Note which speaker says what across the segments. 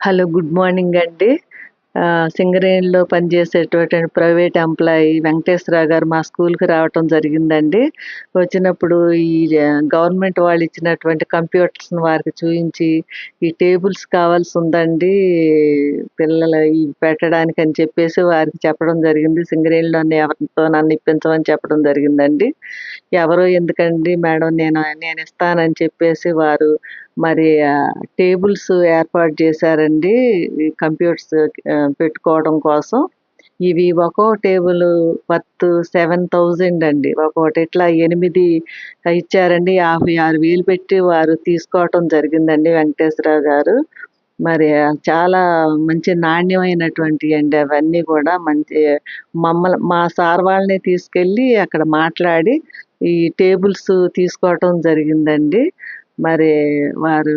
Speaker 1: Hello good morning అండి. సింగరేణిలో పనిచేసేటటువంటి ప్రైవేట్ ఎంప్లాయీ వెంకటేశ్వరరావు గారు మా స్కూల్కి రావటం జరిగిందండి. వచ్చినప్పుడు ఈ గవర్నమెంట్ వాళ్ళు ఇచ్చినటువంటి కంప్యూటర్స్ వారికి చూపించి ఈ టేబుల్స్ కావాల్సి ఉందండి పిల్లల పెట్టడానికి అని చెప్పేసి వారికి చెప్పడం జరిగింది. సింగరేణిలోని ఎవరితో నన్ను ఇప్పించమని చెప్పడం జరిగిందండి. ఎవరో ఎందుకండి మేడం నేను నేను ఇస్తానని చెప్పేసి వారు మరి టేబుల్స్ ఏర్పాటు చేశారండి. కంప్యూటర్స్ పెట్టుకోవడం కోసం. ఇవి ఒక్కో టేబుల్ వర్త్ సెవెన్ థౌజండ్ అండి. ఒక్కోటి ఇట్లా ఎనిమిది ఇచ్చారండి. యాభై ఆరు వేలు పెట్టి వారు తీసుకోవటం జరిగిందండి వెంకటేశ్వరరావు గారు. మరి చాలా మంచి నాణ్యమైనటువంటి అండి అవన్నీ కూడా. మంచి మమ్మల్ని మా సార్ వాళ్ళని తీసుకెళ్ళి అక్కడ మాట్లాడి ఈ టేబుల్స్ తీసుకోవటం జరిగిందండి. మరి వారు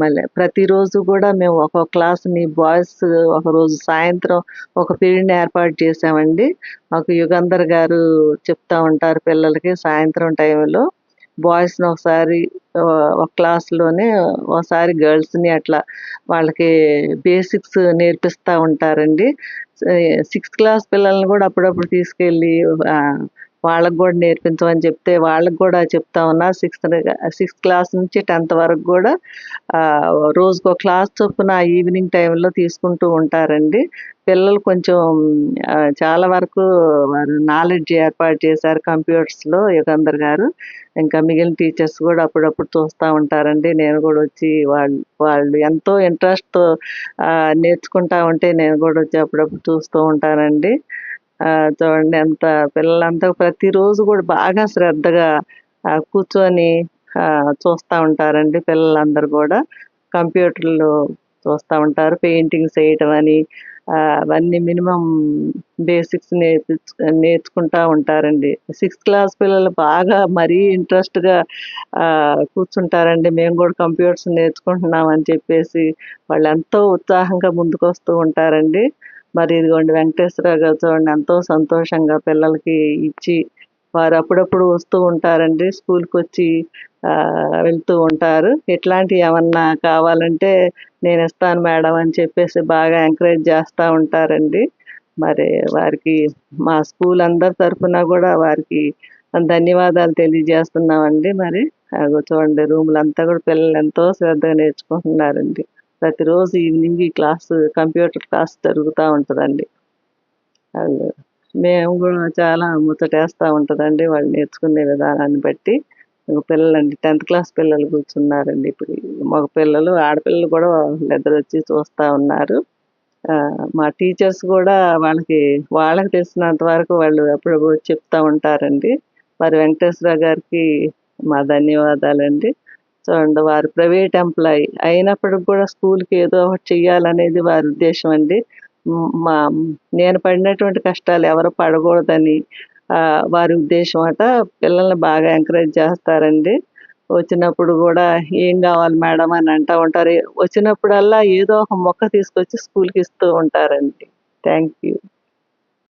Speaker 1: మళ్ళీ ప్రతిరోజు కూడా మేము ఒక క్లాస్ని బాయ్స్ ఒక రోజు సాయంత్రం ఒక పీరియడ్ని ఏర్పాటు చేసామండి. మాకు యుగంధర్ గారు చెప్తా ఉంటారు పిల్లలకి సాయంత్రం టైంలో. బాయ్స్ని ఒకసారి ఒక క్లాస్లోనే ఒకసారి గర్ల్స్ని అట్లా వాళ్ళకి బేసిక్స్ నేర్పిస్తూ ఉంటారండి. సిక్స్త్ క్లాస్ పిల్లల్ని కూడా అప్పుడప్పుడు తీసుకెళ్ళి వాళ్ళకు కూడా నేర్పించమని చెప్తే వాళ్ళకు కూడా చెప్తా ఉన్నా సిక్స్త్ సిక్స్త్ క్లాస్ నుంచి టెన్త్ వరకు కూడా రోజుకో క్లాస్ చొప్పున ఈవినింగ్ టైంలో తీసుకుంటూ ఉంటారండి. పిల్లలు కొంచెం చాలా వరకు వారు నాలెడ్జ్ ఏర్పాటు చేశారు కంప్యూటర్స్లో యుగంధర్ గారు. ఇంకా మిగిలిన టీచర్స్ కూడా అప్పుడప్పుడు చూస్తూ ఉంటారండి. నేను కూడా వచ్చి వాళ్ళు వాళ్ళు ఎంతో ఇంట్రెస్ట్తో నేర్చుకుంటా ఉంటే నేను కూడా వచ్చి అప్పుడప్పుడు చూస్తూ ఉంటానండి. చూడండి ఎంత పిల్లలంతా ప్రతిరోజు కూడా బాగా శ్రద్ధగా కూర్చొని చూస్తూ ఉంటారండి పిల్లలందరూ కూడా. కంప్యూటర్లు చూస్తూ ఉంటారు పెయింటింగ్స్ వేయటం అని అవన్నీ మినిమం బేసిక్స్ నేర్పించు నేర్చుకుంటూ ఉంటారండి. సిక్స్త్ క్లాస్ పిల్లలు బాగా మరీ ఇంట్రెస్ట్గా కూర్చుంటారండి. మేము కూడా కంప్యూటర్స్ నేర్చుకుంటున్నాం అని చెప్పేసి వాళ్ళు ఎంతో ఉత్సాహంగా ముందుకు వస్తూ ఉంటారండి. మరి ఇదిగోండి వెంకటేశ్వరరావు గారు చూడండి ఎంతో సంతోషంగా పిల్లలకి ఇచ్చి వారు అప్పుడప్పుడు వస్తూ ఉంటారండి స్కూల్కి వచ్చి వెళ్తూ ఉంటారు. ఇట్లాంటివి ఏమన్నా కావాలంటే నేను ఇస్తాను మేడం అని చెప్పేసి బాగా ఎంకరేజ్ చేస్తూ ఉంటారండి. మరి వారికి మా స్కూల్ అందరి తరఫున కూడా వారికి ధన్యవాదాలు తెలియజేస్తున్నామండి మరి. అగో చూడండి రూములంతా కూడా పిల్లలు ఎంతో శ్రద్ధగా నేర్చుకుంటున్నారండి. ప్రతిరోజు ఈవినింగ్ ఈ క్లాస్ కంప్యూటర్ క్లాస్ జరుగుతూ ఉంటుందండి. మేము కూడా చాలా ముచ్చటేస్తూ ఉంటుందండి వాళ్ళు నేర్చుకునే విధానాన్ని బట్టి. పిల్లలండి టెన్త్ క్లాస్ పిల్లలు కూర్చున్నారండి ఇప్పుడు. మగ పిల్లలు ఆడపిల్లలు కూడా ఇద్దరు వచ్చి చూస్తూ ఉన్నారు. మా టీచర్స్ కూడా వాళ్ళకి వాళ్ళకి తెలిసినంత వరకు వాళ్ళు ఎప్పుడప్పుడు చెప్తూ ఉంటారండి. మరి వెంకటేశ్వర గారికి మా ధన్యవాదాలండి. చూడండి వారు ప్రైవేట్ ఎంప్లాయీ అయినప్పటికి కూడా స్కూల్కి ఏదో ఒకటి చెయ్యాలనేది వారి ఉద్దేశం అండి. మా నేను పడినటువంటి కష్టాలు ఎవరు పడకూడదని వారి ఉద్దేశం అట. పిల్లల్ని బాగా ఎంకరేజ్ చేస్తారండి. వచ్చినప్పుడు కూడా ఏం కావాలి మేడం అని అంటూ ఉంటారు. వచ్చినప్పుడల్లా ఏదో ఒక మొక్క తీసుకొచ్చి స్కూల్కి ఇస్తూ ఉంటారండి. Thank you